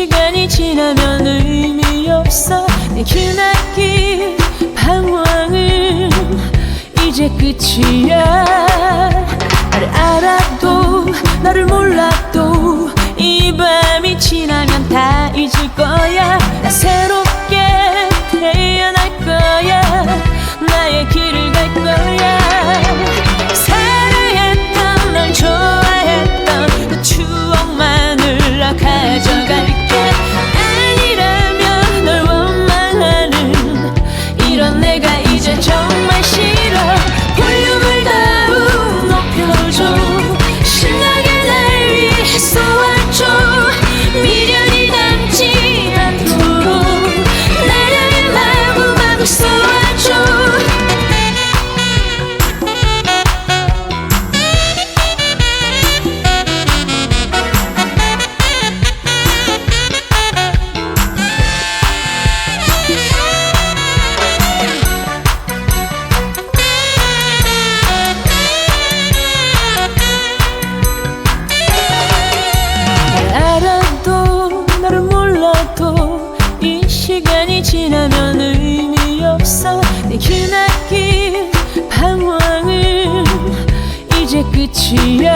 시간이 지나면 의미 없어. 내 기나긴 방황은 이제 끝이야. 시간이 지나면 의미 없어. 내 그 길막힌 방황은 이제 끝이야.